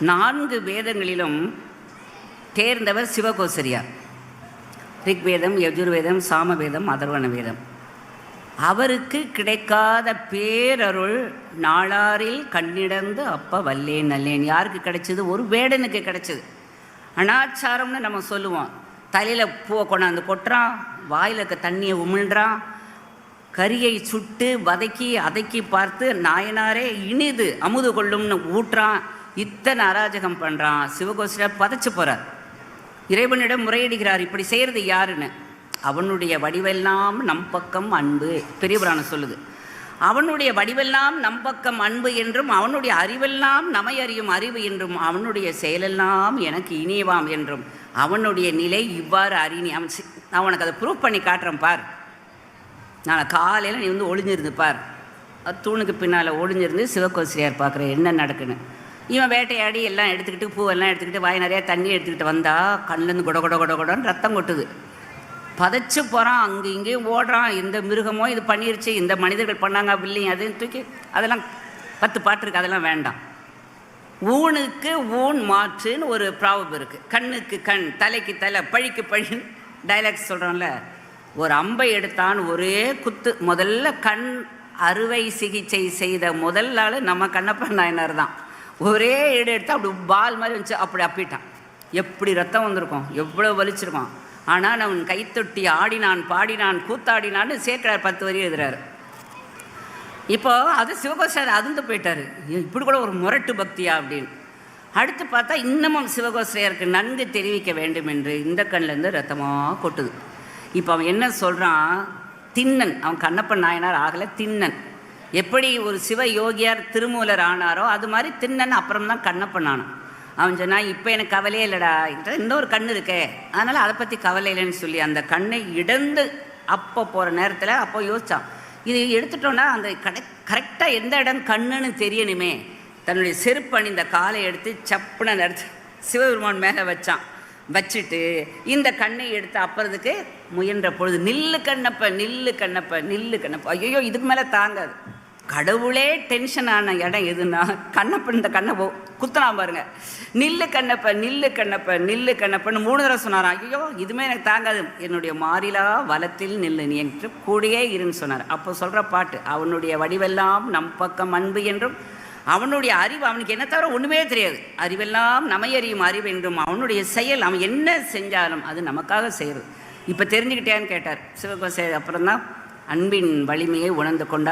நான்கு வேதங்களிலும் தேர்ந்தவர் சிவகோசரியார். ரிக்வேதம் யஜுர்வேதம் சாமவேதம் அதர்வண வேதம் அவருக்கு கிடைக்காத பேரருள் நாளாரில் கண்ணிடந்து அப்ப வல்லேன் நல்லேன் யாருக்கு கிடைச்சது? ஒரு வேடனுக்கு கிடைச்சது. அனாச்சாரம்னு நம்ம சொல்லுவோம். தலையில் பூவை கொண்டாந்து கொட்டுறான் வாயில் இருக்க தண்ணியை உமிழ்றான் கரியை சுட்டு வதக்கி அதக்கி பார்த்து நாயனாரே இனிது அமுது கொள்ளும்னு ஊட்டுறான். இத்தனை அராஜகம் பண்ணுறான் சிவகோசிரியர் பதைச்சு போகிறார் இறைவனிடம் முறையிடுகிறார் இப்படி செய்கிறது யாருன்னு? அவனுடைய வடிவெல்லாம் நம் பக்கம் அன்பு பெரியபுராணம் சொல்லுது. அவனுடைய வடிவெல்லாம் நம் பக்கம் அன்பு என்றும் அவனுடைய அறிவெல்லாம் நமை அறியும் அறிவு என்றும் அவனுடைய செயலெல்லாம் எனக்கு இனியவாம் என்றும் அவனுடைய நிலை இவ்வாறு அறிணி அவன் நான் உனக்கு அதை ப்ரூவ் பண்ணி காட்டுறேன் பார். நான் காலையில் நீ வந்து ஒளிஞ்சிருந்து பார். தூணுக்கு பின்னால் ஒளிஞ்சிருந்து சிவகோசிரியார் பார்க்குறேன் என்ன நடக்குன்னு. இவன் வேட்டையாடி எல்லாம் எடுத்துக்கிட்டு பூவெல்லாம் எடுத்துக்கிட்டு வாய் நிறையா தண்ணி எடுத்துக்கிட்டு வந்தால் கண்ணுலேருந்து கொட கொட கொட கொடன்னு ரத்தம் கொட்டுது. பதைச்சு போகிறான் அங்கே இங்கேயும் ஓடுறான். இந்த மிருகமோ இது பண்ணிருச்சு இந்த மனிதர்கள் பண்ணாங்க இல்லைங்க அதையும் தூக்கி அதெல்லாம் பத்து பாட்டு இருக்குது அதெல்லாம் வேண்டாம். ஊனுக்கு ஊன் மாற்றுன்னு ஒரு ப்ராபம் இருக்குது கண்ணுக்கு கண் தலைக்கு தலை பழிக்கு பழின்னு டைலாக்ஸ் சொல்கிறோம்ல ஒரு அம்பை எடுத்தான் ஒரே குத்து. முதல்ல கண் அறுவை சிகிச்சை செய்த முதல் ஆள் நம்ம கண்ணப்பன் நாயனார் தான். ஒரே இடம் எடுத்து அப்படி பால் மாதிரி வந்துச்சு. அப்படி அப்பிட்டான். எப்படி ரத்தம் வந்திருக்கும்? எவ்வளோ வலிச்சிருக்கும்? ஆனால் அவன் கைத்தொட்டி ஆடினான் பாடினான் கூத்தாடினான்னு சேர்க்கிறார். பத்து வரி எழுதுறாரு. இப்போது அது சிவகோசாரி அதிர்ந்து போயிட்டார். இப்படி கூட ஒரு முரட்டு பக்தியா அப்படின்னு. அடுத்து பார்த்தா இன்னமும் சிவகோசரையருக்கு நன்கு தெரிவிக்க வேண்டும் என்று இந்த கண்ணிலேருந்து ரத்தமாக கொட்டுது. இப்போ அவன் என்ன சொல்கிறான் தின்னன். அவன் கண்ணப்பன் நாயனார் ஆகலை தின்னன். எப்படி ஒரு சிவ யோகியார் திருமூலர் ஆனாரோ அது மாதிரி தின்னன் அப்புறம் தான் கண்ணப்பன் ஆனான். அவன் சொன்னான் இப்போ எனக்கு கவலையே இல்லைடா. இன்னொரு கண் இருக்கே. அதனால் அதை பற்றி கவலை இல்லைன்னு சொல்லி அந்த கண்ணை இடந்து அப்போ போகிற நேரத்தில் அப்போ யோசிச்சான். இது எடுத்துட்டோன்னா அந்த கடை கரெக்டாக எந்த இடம் கண்ணுன்னு தெரியணுமே. தன்னுடைய செருப்பு அணிந்த காலை எடுத்து சப்புன நிறுத்து சிவபெருமான் மேலே வச்சான். வச்சுட்டு இந்த கண்ணை எடுத்து அப்புறதுக்கு முயன்ற பொழுது நில்லு கண்ணப்ப நில்லு கண்ணப்ப நில்லு கண்ணப்ப. ஐயோ இதுக்கு மேலே தாங்காது. கடவுளே டென்ஷன் ஆன இடம் எதுன்னா கண்ணப்பன் இந்த கண்ணப்போ குத்தலாம் பாருங்க. நில்லு கண்ணப்ப நில்லு கண்ணப்ப நில்லு கண்ணப்பன்னு மூணு தடவை சொன்னாராம். ஐயோ இதுமே எனக்கு தாங்காது. என்னுடைய மாறிலா வலத்தில் நில்லு நீ என்று கூடியே இருன்னு சொன்னார். அப்போ சொல்கிற பாட்டு அவனுடைய வடிவெல்லாம் நம் பக்கம் அன்பு என்றும் அவனுடைய அறிவு அவனுக்கு என்ன தவிர ஒன்றுமே தெரியாது. அறிவெல்லாம் நமையறியும் அறிவு என்றும் அவனுடைய செயல் அவன் என்ன செஞ்சாலும் அது நமக்காக செய்கிறது இப்போ தெரிஞ்சுக்கிட்டேன்னு கேட்டார். சிவகோசை அப்புறம் தான் அன்பின் வலிமையை உணர்ந்து கொண்டார்.